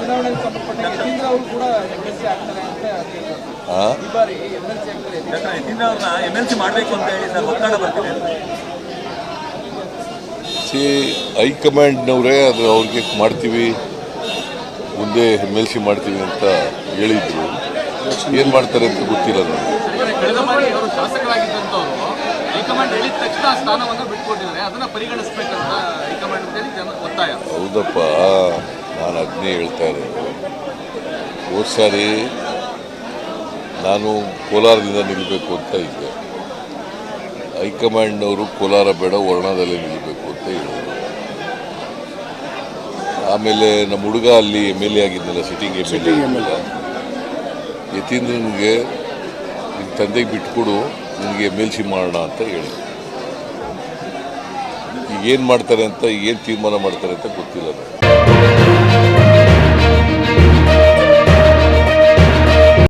ಚುನಾವಣೆಗೆ ಸಂಬಂಧಪಟ್ಟ ಯತೀಂದ್ರ ಅವರು ಕೂಡ ಎಂ ಎಲ್ ಸಿ ಆಗ್ತಾರೆ ಅಂತ ಹೇಳ್ತಾರೆ. ಆ? ಈ ಬಾರಿ ಎಂ ಎಲ್ ಸಿ ಆಗ್ತಾರೆ. ಯತೀಂದ್ರ. ಡಾಕ್ಟರ್ ಯತೀಂದ್ರ ಅವ್ರನ್ನ ಎಂ ಎಲ್ ಸಿ ಮಾಡಬೇಕು ಅಂತ ಹೇಳಿ ಸರ್ ಒತ್ತಡ ಬರ್ತಿದೆ. ಸಿ ಹೈಕಮಾಂಡ್ನವರೇ ಅದು ಅವ್ರಿಗೆ ಮಾಡ್ತೀವಿ ಮುಂದೆ ಎಂ ಎಲ್ ಸಿ ಮಾಡ್ತೀವಿ ಅಂತ ಹೇಳಿದ್ರು. ಏನು ಮಾಡ್ತಾರೆ ಅಂತ ಗೊತ್ತಿಲ್ಲ ನನಗೆ ಕಳೆದ ಬಾರಿ ಅವರು ಶಾಸಕರಾಗಿದ್ದಂಥವ್ರು ಹೈಕಮಾಂಡ್ ಹೇಳಿದ ತಕ್ಷಣ ಆ ಸ್ಥಾನವನ್ನು ಬಿಟ್ಕೊಟ್ಟಿದ್ದಾರೆ. ಅದನ್ನ ಪರಿಗಣಿಸಬೇಕಂತ ಹೈಕಮಾಂಡ್ ಅಂತೇಳಿ ಜನ ಒತ್ತಾಯ. ಹೌದಪ್ಪ. ನಾನು ಅದನ್ನೇ ಹೇಳ್ತಾ ಇರೋದು. ಹೋದ ಸಾರಿ ನಾನು ಕೋಲಾರದಿಂದ ನಿಲ್ಲಬೇಕು ಅಂತ ಇದ್ದೆ. ಹೈಕಮಾಂಡ್ನವರು ಕೋಲಾರ ಬೇಡ ವರ್ಣದಲ್ಲಿ ನಿಲ್ಲಬೇಕು ಅಂತ ಹೇಳಿದ್ರು ಆಮೇಲೆ ನಮ್ಮ ಹುಡುಗ ಅಲ್ಲಿ ಎಂ ಎಲ್ ಎ ಆಗಿದ್ದಲ್ಲ ಸಿಟ್ಟಿಂಗ್ ಎಂ ಎಲ್ ಎ ಆಗಿದ್ನಲ್ಲ ಯತೀಂದ್ರನಿಗೆ ನಿನ್ನ ತಂದೆಗೆ ಬಿಟ್ಕೊಡು ನಿನಗೆ ಎಂ ಎಲ್ ಸಿ ಮಾಡೋಣ ಅಂತ ಹೇಳಿ. ಈಗ ಏನು ಮಾಡ್ತಾರೆ ಅಂತ ಏನು ತೀರ್ಮಾನ ಮಾಡ್ತಾರೆ ಅಂತ ಗೊತ್ತಿಲ್ಲ ನನಗೆ